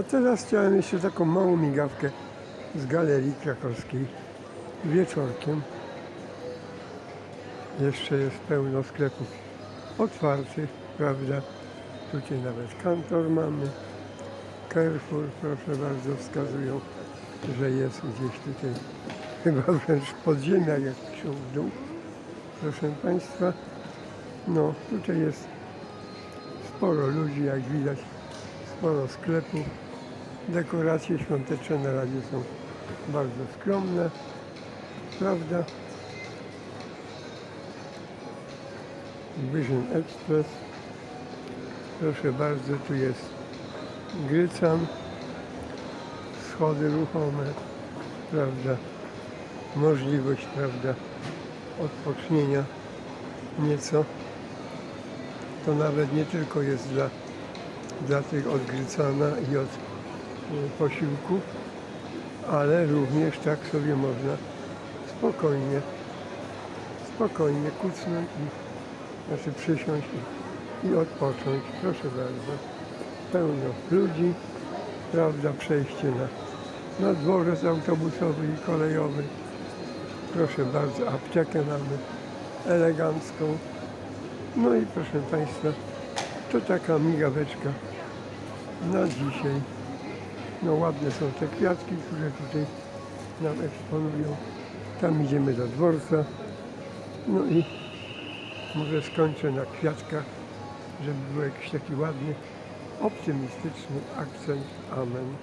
A teraz chciałem jeszcze taką małą migawkę z galerii krakowskiej wieczorkiem. Jeszcze jest pełno sklepów otwartych, prawda? Tutaj nawet kantor mamy. Carrefour, proszę bardzo, wskazują, że jest gdzieś tutaj, chyba wręcz w podziemiach, jak piszą w dół. Proszę Państwa, no tutaj jest sporo ludzi, jak widać, sporo sklepów. Dekoracje świąteczne na razie są bardzo skromne, prawda? Vision Express. Proszę bardzo, tu jest Grycan, schody ruchome, prawda? Możliwość, prawda, odpocznienia nieco. To nawet nie tylko jest dla, dla tych od Grycana i od posiłków, ale również tak sobie można spokojnie, spokojnie kucnąć i znaczy przysiąść i, i odpocząć. Proszę bardzo. Pełno ludzi, prawda, przejście na, na dworzec autobusowy i kolejowy. Proszę bardzo, aptekę mamy elegancką. No i proszę Państwa, to taka migaweczka na dzisiaj. No ładne są te kwiatki, które tutaj nam eksponują. Tam idziemy do dworca. No i może skończę na kwiatkach, żeby był jakiś taki ładny, optymistyczny akcent. Amen.